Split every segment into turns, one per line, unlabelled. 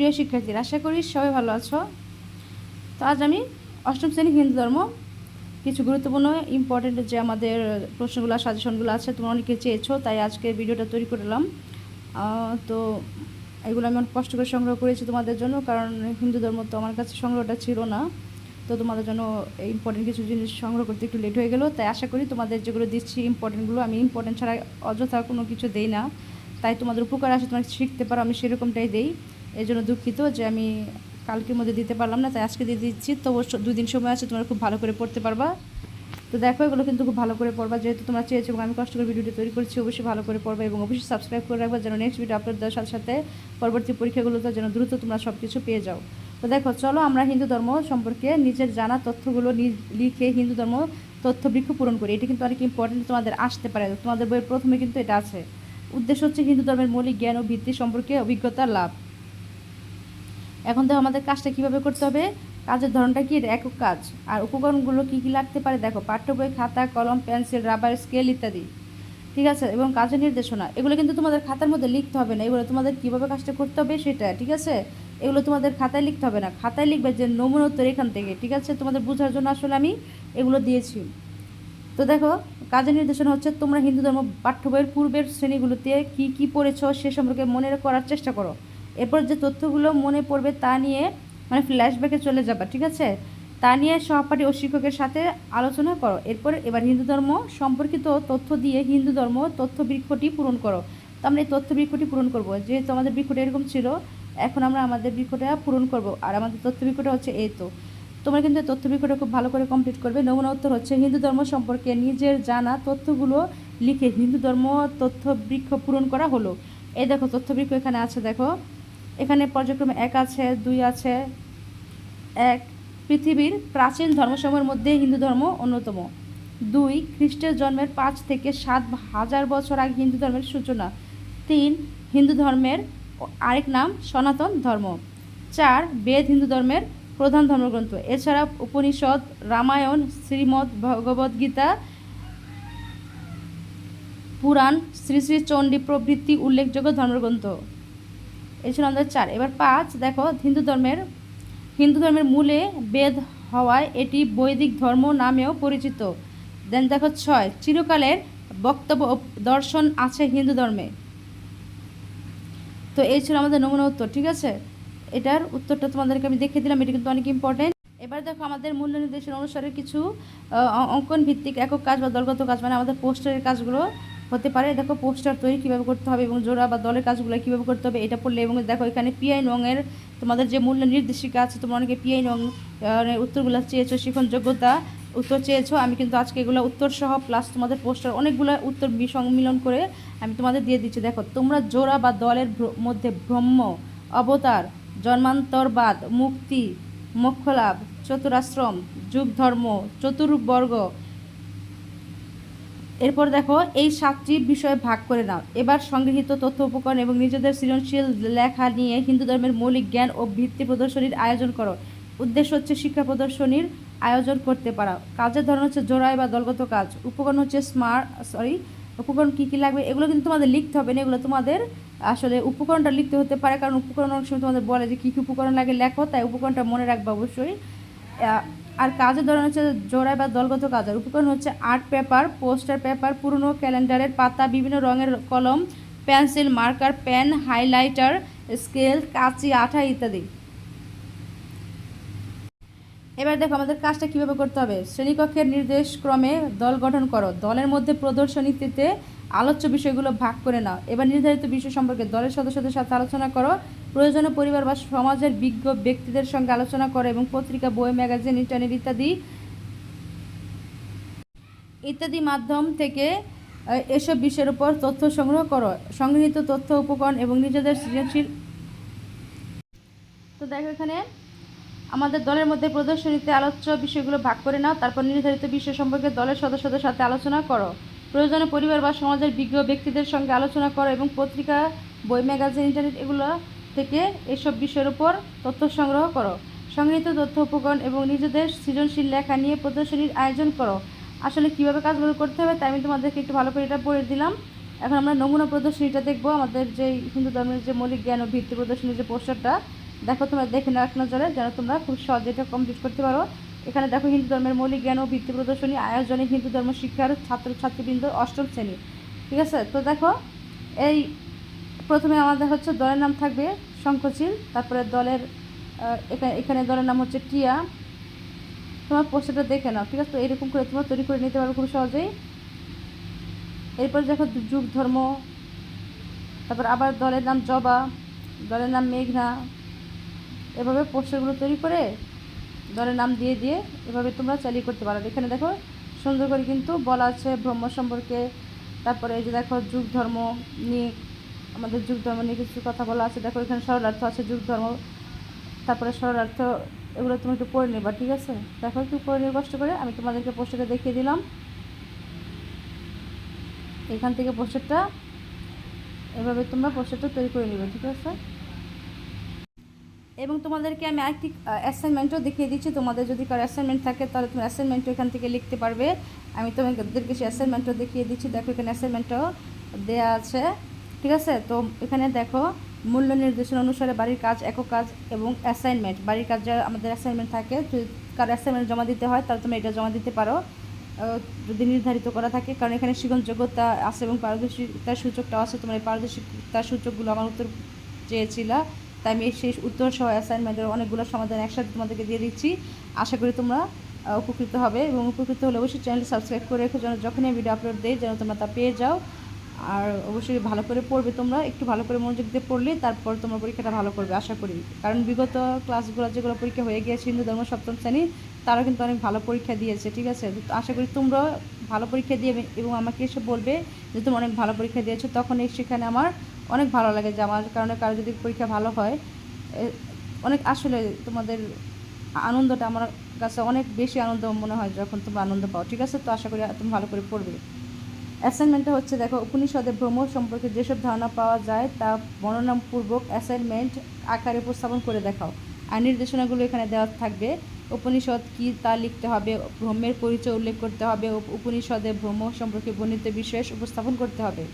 প্রিয় শিক্ষার্থীরা, আশা করি সবাই ভালো আছো। তো আজ আমি অষ্টম শ্রেণি হিন্দু ধর্ম, কিছু গুরুত্বপূর্ণ ইম্পর্টেন্ট যে আমাদের প্রশ্নগুলো সাজেশনগুলো আছে, তোমরা অনেকে চেয়েছো, তাই আজকে ভিডিওটা তৈরি করলাম তো এগুলো আমি অনেক কষ্ট করে সংগ্রহ করেছি তোমাদের জন্য, কারণ হিন্দু ধর্ম তো আমার কাছে সংগ্রহটা ছিল না। তো তোমাদের জন্য ইম্পর্টেন্ট কিছু জিনিস সংগ্রহ করতে একটু লেট হয়ে গেলো, তাই আশা করি তোমাদের যেগুলো দিচ্ছি ইম্পর্টেন্টগুলো আমি ইম্পর্টেন্ট ছাড়া অযথা কোনো কিছু দেই না। তাই তোমাদের উপকার আসে, তোমরা শিখতে পারো, আমি সেরকমটাই দেই। এই জন্য দুঃখিত যে আমি কালকের মধ্যে দিতে পারলাম না, তাই আজকে দিয়ে দিচ্ছি। তো অবশ্য দুই দিন সময় আছে, তোমরা খুব ভালো করে পড়তে পারবা। তো দেখো, এগুলো কিন্তু খুব ভালো করে পড়বা। যেহেতু তোমরা চেয়েছো এবং আমি কষ্ট করে ভিডিওটি তৈরি করছি, অবশ্যই ভালো করে পড়বা এবং অবশ্যই সাবস্ক্রাইব করে রাখবা যেন নেক্সট ভিডিও আপলোড দেওয়ার সাথে সাথে পরবর্তী পরীক্ষাগুলোতে যেন দ্রুত তোমরা সব কিছু পেয়ে যাও। তো দেখো, চলো আমরা হিন্দু ধর্ম সম্পর্কে নিজের জানা তথ্যগুলো লিখে হিন্দু ধর্ম তথ্য বৃক্ষ পূরণ করি। এটি কিন্তু অনেক ইম্পর্টেন্ট তোমাদের আসতে পারে। তোমাদের বইয়ের প্রথমে কিন্তু এটা আছে। উদ্দেশ্য হচ্ছে হিন্দু ধর্মের মৌলিক জ্ঞান ও ভিত্তি সম্পর্কে অভিজ্ঞতা লাভ। এখন দেখো আমাদের কাজটা কীভাবে করতে হবে? কাজের ধরনটা কি? একক কাজ। আর উপকরণগুলো কি কি লাগতে পারে? দেখো পাঠ্য বই খাতা, কলম, পেন্সিল, রাবার, স্কেল ইত্যাদি। ঠিক আছে? এবং কাজের নির্দেশনা। এগুলো কিন্তু তোমাদের খাতার মধ্যে লিখতে হবে না। এগুলো তোমাদের কীভাবে কাজটা করতে হবে সেটা, ঠিক আছে? এগুলো তোমাদের খাতায় লিখতে হবে না। খাতায় লিখবে যে নমুনা উত্তর এখান থেকে, ঠিক আছে? তোমাদের বোঝার জন্য আসলে আমি এগুলো দিয়েছি। তো দেখো, কাজের নির্দেশনা হচ্ছে তোমরা হিন্দু ধর্ম পাঠ্য বইয়ের পূর্বের শ্রেণীগুলোতে কি কি পড়েছো সে সম্পর্কে মনে করার চেষ্টা করো। এরপর যে তথ্যগুলো মনে পড়বে তা নিয়ে মানে ফ্ল্যাশব্যাকে চলে যাবা, ঠিক আছে? তা নিয়ে সহপাঠী ও শিক্ষকের সাথে আলোচনা করো। এরপর এবার হিন্দু ধর্ম সম্পর্কিত তথ্য দিয়ে হিন্দু ধর্ম তথ্য বৃক্ষটি পূরণ করো। তো আমরা এই তথ্য বৃক্ষটি পূরণ করব। যেহেতু আমাদের বৃক্ষটা এরকম ছিল, এখন আমরা আমাদের বৃক্ষটা পূরণ করব। আর আমাদের তথ্য বৃক্ষটা হচ্ছে এই তো। তোমরা কিন্তু তথ্য বৃক্ষটা খুব ভালো করে কমপ্লিট করবে। নমুনা উত্তর হচ্ছে, হিন্দু ধর্ম সম্পর্কে নিজের জানা তথ্যগুলো লিখে হিন্দু ধর্ম তথ্য বৃক্ষ পূরণ করা হলো। এই দেখো, তথ্য বৃক্ষ এখানে আছে, দেখো। এখানে পর্যায়ক্রমে এক আছে, দুই আছে, এক। পৃথিবীর প্রাচীন ধর্মসমূহের মধ্যে হিন্দু ধর্ম অন্যতম। দুই, খ্রিস্টের জন্মের পাঁচ থেকে সাত হাজার বছর আগে হিন্দু ধর্মের সূচনা। তিন, হিন্দু ধর্মের আরেক নাম সনাতন ধর্ম। চার, বেদ হিন্দু ধর্মের প্রধান ধর্মগ্রন্থ। এছাড়া উপনিষদ, রামায়ণ, শ্রীমদ্ ভগবদ্গীতা পুরাণ, শ্রী শ্রী চণ্ডী প্রভৃতি উল্লেখযোগ্য ধর্মগ্রন্থ। এই ছিল আমাদের চার। এবার পাঁচ, দেখো, হিন্দু ধর্মের হিন্দু ধর্মের মূলে বেদ হওয়ায় এটি বৈদিক ধর্ম নামেও পরিচিত। দেন দেখো ছয়, চিরকালের বক্তব্য দর্শন আছে হিন্দু ধর্মে। তো এই ছিল আমাদের নমুনা উত্তর, ঠিক আছে? এটার উত্তরটা তোমাদেরকে আমি দেখে দিলাম, এটা কিন্তু অনেক ইম্পর্টেন্ট এবার দেখো আমাদের মূল্য নির্দেশন অনুসারে কিছু অঙ্কন ভিত্তিক একক কাজ বা দলগত কাজ মানে আমাদের পোস্টারের কাজগুলো হতে পারে। দেখো, পোস্টার তৈরি কীভাবে করতে হবে এবং জোড়া বা দলের কাজগুলো কীভাবে করতে হবে এটা পড়লে এবং দেখো, এখানে পিআই নংয়ের তোমাদের যে মূল্য নির্দেশিকা আছে, তোমরা অনেকে পিআই নং উত্তরগুলো চেয়েছো শিখন যোগ্যতা উত্তর চেয়েছো। আমি কিন্তু আজকে এগুলো উত্তর সহ প্লাস তোমাদের পোস্টার অনেকগুলো উত্তর সংমিলন করে আমি তোমাদের দিয়ে দিচ্ছি। দেখো, তোমরা জোড়া বা দলের মধ্যে ব্রহ্ম অবতার, জন্মান্তরবাদ, মুক্তি, মোক্ষলাভ, চতুরাশ্রম যুগ ধর্ম চতুর্বর্গ এরপর দেখো, এই সাতটি বিষয়ে ভাগ করে নাও। এবার সংগৃহীত তথ্য উপকরণ এবং নিজেদের সৃজনশীল লেখা নিয়ে হিন্দু ধর্মের মৌলিক জ্ঞান ও ভিত্তি প্রদর্শনীর আয়োজন করো। উদ্দেশ্য হচ্ছে শিক্ষা প্রদর্শনীর আয়োজন করতে পারা। কাজের ধরন হচ্ছে জোড়াই বা দলগত কাজ। উপকরণ হচ্ছে স্মার্ট সরি উপকরণ কী কী লাগবে এগুলো কিন্তু তোমাদের লিখতে হবে না, এগুলো তোমাদের আসলে উপকরণটা লিখতে হতে পারে। কারণ উপকরণ অনেক সময় তোমাদের বলে যে কী কী উপকরণ লাগে, লেখো। তাই উপকরণটা মনে রাখবে অবশ্যই। আর কাজের ধরন হচ্ছে জোড়ায় বা দলগত কাজ আর উপকরণ হচ্ছে আর্ট পেপার, পোস্টার পেপার, পুরনো ক্যালেন্ডারের পাতা, বিভিন্ন রঙের কলম, pencil marker, pen, highlighter, scale, কাঁচি, আঠা ইত্যাদি। এবার দেখো আমাদের কাজটা কীভাবে করতে হবে। শ্রেণীকক্ষের নির্দেশক্রমে দল গঠন করো। দলের মধ্যে প্রদর্শনীতে আলোচ্য বিষয়গুলো ভাগ করে নাও। এবার নির্ধারিত বিষয় সম্পর্কে দলের সদস্যদের সাথে আলোচনা করো। প্রয়োজনে পরিবার বা সমাজের বিজ্ঞ ব্যক্তিদের সঙ্গে আলোচনা করো এবং পত্রিকা, বই, ম্যাগাজিন, ইন্টারনেট ইত্যাদি ইত্যাদি মাধ্যম থেকে এসব বিষয়ের উপর তথ্য সংগ্রহ করো। সংগৃহীত তথ্য, উপকরণ এবং নিজেদের সৃজনশীল তো দেখো এখানে আমাদের দলের মধ্যে প্রদর্শনীতে আলোচ্য বিষয়গুলো ভাগ করে নাও, তারপর নির্ধারিত বিষয় সম্পর্কে দলের সদস্যদের সাথে আলোচনা করো। প্রয়োজনে পরিবার বা সমাজের বিজ্ঞ ব্যক্তিদের সঙ্গে আলোচনা করো এবং পত্রিকা, বই, ম্যাগাজিন, ইন্টারনেট এগুলো থেকে এসব বিষয়ের উপর তথ্য সংগ্রহ করো। সংগৃহীত তথ্য, উপকরণ এবং নিজেদের সৃজনশীল লেখা নিয়ে প্রদর্শনীর আয়োজন করো। আসলে কীভাবে কাজগুলো করতে হবে তাই আমি তোমাদেরকে একটু ভালো করে এটা পড়ে দিলাম। এখন আমরা নমুনা প্রদর্শনীটা দেখব। আমাদের যে হিন্দু ধর্মের যে মৌলিক জ্ঞান ও ভিত্তি প্রদর্শনীর যে পোস্টারটা দেখো তোমরা দেখে নাও এক নজরে, যেন তোমরা খুব সহজে এটা কমপ্লিট করতে পারো। এখানে দেখো হিন্দু ধর্মের মৌলিক জ্ঞান ও ভিত্তি প্রদর্শনী, আয়োজনে হিন্দু ধর্ম শিক্ষার ছাত্র ছাত্রীবৃন্দ অষ্টম শ্রেণি। ঠিক আছে? তো দেখো, এই প্রথমে আমাদের হচ্ছে দলের নাম থাকবে শঙ্খচিল, তারপরে দলের এখানে দলের নাম হচ্ছে টিয়া। তোমার পোস্টারটা দেখে নাও, ঠিক আছে? তো এরকম করে তোমরা তৈরি করে নিতে পারো খুব সহজেই। এরপর দেখো যুগ ধর্ম, তারপর আবার দলের নাম জবা, দলের নাম মেঘনা এভাবে পোস্টারগুলো তৈরি করে দলের নাম দিয়ে দিয়ে এভাবে তোমরা চালিয়ে করতে পারো। এখানে দেখো, সুন্দর করে কিন্তু বলা আছে ব্রহ্ম সম্পর্কে। তারপরে এই যে দেখো, যুগ ধর্ম নিয়ে আমাদের যুগ ধর্ম নিয়ে কিছু কথা বলা আছে। দেখো, এখানে সরলার্থ আছে যুগ ধর্ম। তারপরে সরলার্থ, এগুলো তুমি একটু পড়ে নেবা, ঠিক আছে? দেখো, একটু পড়ে নিয়ে কষ্ট করে। আমি তোমাদেরকে পোস্টারটা দেখিয়ে দিলাম। এখান থেকে পোস্টারটা এভাবে তোমরা পোস্টারটা তৈরি করে নেবে, ঠিক আছে? এবং তোমাদেরকে আমি আরেকটি অ্যাসাইনমেন্টও দেখিয়ে দিচ্ছি। তোমাদের যদি কারও অ্যাসাইনমেন্ট থাকে, তাহলে তুমি অ্যাসাইনমেন্টও এখান থেকে লিখতে পারবে। আমি তোমাদেরকে সেই অ্যাসাইনমেন্টও দেখিয়ে দিচ্ছি। দেখো, এখানে অ্যাসাইনমেন্টও দেওয়া আছে। ঠিক আছে? তো এখানে দেখো, মূল্য নির্দেশনা অনুসারে বাড়ির কাজ, একক কাজ এবং অ্যাসাইনমেন্ট বাড়ির কাজ যা আমাদের অ্যাসাইনমেন্ট থাকে, যদি কারও অ্যাসাইনমেন্ট জমা দিতে হয়, তাহলে তুমি এটা জমা দিতে পারো। যদি নির্ধারিত করা থাকে, কারণ এখানে যোগ্যতা আছে এবং পারদর্শিতার সূচকটাও আছে। তোমার এই পারদর্শিতার সূচকগুলো আমার উত্তর চেয়েছিলা। তাই আমি শেষ উত্তর সহ অ্যাসাইনমেন্টের অনেকগুলো সমাধান একসাথে তোমাদেরকে দিয়ে দিচ্ছি। আশা করি তোমরা উপকৃত হবে এবং উপকৃত হলে অবশ্যই চ্যানেল সাবস্ক্রাইব করে রেখো যেন যখনই ভিডিও আপলোড দিই যেন তোমরা তা পেয়ে যাও। আর অবশ্যই ভালো করে পড়বে তোমরা, একটু ভালো করে মনোযোগ দিয়ে পড়লে তারপর তোমরা পরীক্ষাটা ভালো করবে আশা করি। কারণ বিগত ক্লাসগুলো যেগুলো পরীক্ষা হয়ে গিয়েছে, হিন্দু ধর্ম সপ্তম শ্রেণি তারা কিন্তু অনেক ভালো পরীক্ষা দিয়েছে, ঠিক আছে? আশা করি তোমরা ভালো পরীক্ষা দিয়ে এবং আমাকে এসে বলবে যে তুমি অনেক ভালো পরীক্ষা দিয়েছ তখন সেখানে আমার অনেক ভালো লাগে যে আমার কারণে কারও যদি পরীক্ষা ভালো হয় অনেক আসলে তোমাদের আনন্দটা আমার কাছে অনেক বেশি আনন্দ মনে হয় যখন তোমরা আনন্দ পাও। ঠিক আছে? তো আশা করি তুমি ভালো করে পড়বে। অ্যাসাইনমেন্টটা হচ্ছে দেখো, উপনিষদে ভ্রমণ সম্পর্কে যেসব ধারণা পাওয়া যায় তা বর্ণনাপূর্বক অ্যাসাইনমেন্ট আকারে উপস্থাপন করে দেখাও। আর নির্দেশনাগুলো এখানে দেওয়া থাকবে। উপনিষদ কি তা লিখতে হবে ভ্রমের পরিচয় উল্লেখ করতে হবে উপনিষদে ভ্রম সম্পর্কে বর্ণিত বিশেষ উপস্থাপন করতে হবে।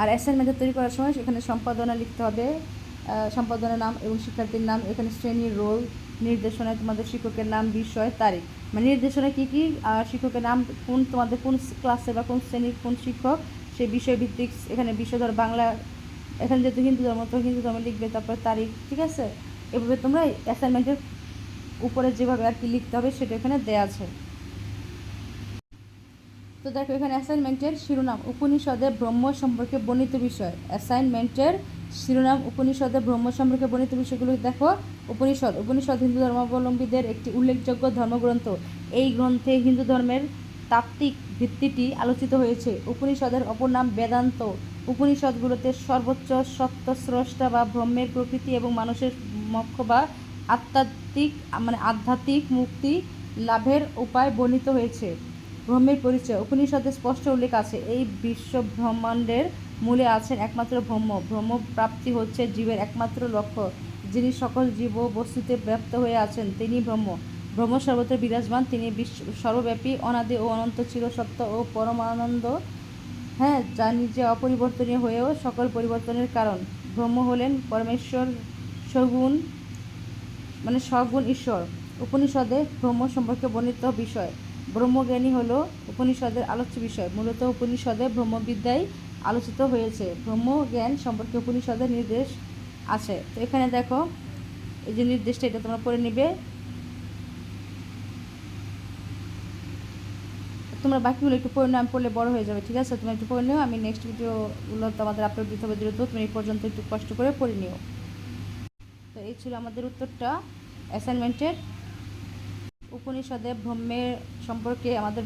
আর অ্যাসাইনমেন্টটা তৈরি করার সময় সেখানে সম্পাদনা লিখতে হবে। সম্পাদনার নাম এবং শিক্ষার্থীর নাম, এখানে শ্রেণির রোল নির্দেশনায় তোমাদের শিক্ষকের নাম, বিষয়, তারিখ। মানে নির্দেশনায় কী কী? শিক্ষকের নাম, কোন তোমাদের কোন ক্লাসে বা কোন শ্রেণির কোন শিক্ষক, সেই বিষয় ভিত্তিক এখানে বিষয় ধর বাংলা, এখানে যেহেতু হিন্দু ধর্ম, তো হিন্দু ধর্ম লিখবে, তারপর তারিখ, ঠিক আছে? এভাবে তোমরা অ্যাসাইনমেন্টের উপরে যেভাবে আর কি লিখতে হবে, সেটা এখানে দেওয়া আছে। তো দেখো, এখানে অ্যাসাইনমেন্টের শিরোনাম উপনিষদে ব্রহ্ম সম্পর্কে বর্ণিত বিষয়। অ্যাসাইনমেন্টের শিরোনাম উপনিষদে ব্রহ্ম সম্পর্কে বর্ণিত বিষয়গুলো দেখো। উপনিষদ উপনিষদ হিন্দু ধর্মাবলম্বীদের একটি উল্লেখযোগ্য ধর্মগ্রন্থ। এই গ্রন্থে হিন্দু ধর্মের তাত্ত্বিক ভিত্তিটি আলোচিত হয়েছে। উপনিষদের অপর নাম বেদান্ত। উপনিষদগুলোতে সর্বোচ্চ সত্য স্রষ্টা বা ব্রহ্মের প্রকৃতি এবং মানুষের মক্ষ বা আধ্যাত্মিক মানে আধ্যাত্মিক মুক্তি লাভের উপায় বর্ণিত হয়েছে। ব্রহ্মের পরিচয়। উপনিষদে স্পষ্ট উল্লেখ আছে, এই বিশ্ব ব্রহ্মাণ্ডের মূলে আছেন একমাত্র ব্রহ্ম। ব্রহ্ম প্রাপ্তি হচ্ছে জীবের একমাত্র লক্ষ্য, যিনি সকল জীব বস্তুতে ব্যপ্ত হয়ে আছেন, তিনি ব্রহ্ম। ব্রহ্ম সর্বত্র বিরাজমান, তিনি বিশ্ব, সর্বব্যাপী, অনাদি ও অনন্ত চিরসত্য ও পরমানন্দ। হ্যাঁ যা নিজে অপরিবর্তনীয় হয়েও সকল পরিবর্তনের কারণ। ব্রহ্ম হলেন পরমেশ্বর সগুণ মানে সগুণ ঈশ্বর। উপনিষদে ব্রহ্ম সম্পর্কে বর্ণিত বিষয়। ব্রহ্মজ্ঞানী হলো উপনিষদের আলোচ্য বিষয়। মূলত উপনিষদে ব্রহ্মবিদ্যাই আলোচিত হয়েছে। ব্রহ্মজ্ঞান সম্পর্কে উপনিষদের নির্দেশ আছে। তো এখানে দেখো, এই যে নির্দেশটা, এটা তোমরা পড়ে নিবে। তোমরা বাকিগুলো একটু পড়ে নাও, আমি পড়লে বড় হয়ে যাবে, ঠিক আছে? তুমি একটু পড়ে নিও। আমি নেক্সট ভিডিওগুলো তোমাদের আপলোড দিতে হবে দ্রুত। তুমি এই পর্যন্ত একটু কষ্ট করে পড়ে নিও। তো এই ছিল আমাদের উত্তরটা। অ্যাসাইনমেন্টের উপনিষদে ব্রহ্মের সম্পর্কে, আমাদের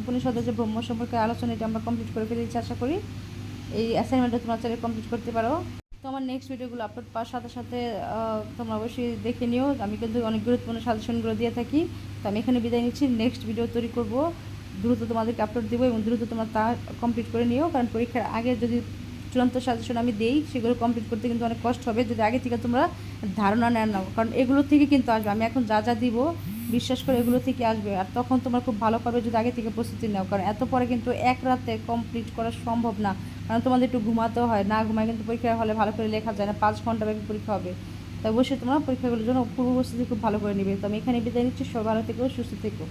উপনিষদে যে ব্রহ্ম সম্পর্কে আলোচনা, এটা আমরা কমপ্লিট করে ফেলেছি, আশা করি। এই অ্যাসাইনমেন্টটা তোমরা চাইলে কমপ্লিট করতে পারো। তো আমার নেক্সট ভিডিওগুলো আপলোড পাওয়ার সাথে সাথে তোমরা অবশ্যই দেখে নিও। আমি কিন্তু অনেক গুরুত্বপূর্ণ সাজেশনগুলো দিয়ে থাকি। তো আমি এখানে বিদায় নিচ্ছি। নেক্সট ভিডিও তৈরি করব। দ্রুত তোমাদেরকে আপলোড দেবো এবং দ্রুত তোমরা তা কমপ্লিট করে নিও। কারণ পরীক্ষার আগে যদি চূড়ান্ত সাজেশন আমি দেই, সেগুলো কমপ্লিট করতে কিন্তু অনেক কষ্ট হবে। যদি আগে থেকে তোমরা ধারণা নেন নাও, কারণ এগুলো থেকে কিন্তু আসবে। আমি এখন যা যা দিব বিশ্বাস করে এগুলো থেকে আসবে। আর তখন তোমার খুব ভালো পাবে যদি আগে থেকে প্রস্তুতি নাও। কারণ এত পরে কিন্তু এক রাতে কমপ্লিট করা সম্ভব না। কারণ তোমাদের একটু ঘুমাতেও হয়। না ঘুমায় কিন্তু পরীক্ষা হলে ভালো করে লেখা যায় না। পাঁচ ঘণ্টা ব্যাপী পরীক্ষা হবে। তাই অবশ্যই তোমরা পরীক্ষাগুলোর জন্য পূর্ব প্রস্তুতি খুব ভালো করে নেবে। তো আমি এখানে বিদায় নিচ্ছি। সব ভালো থেকো, সুস্থ থেকো।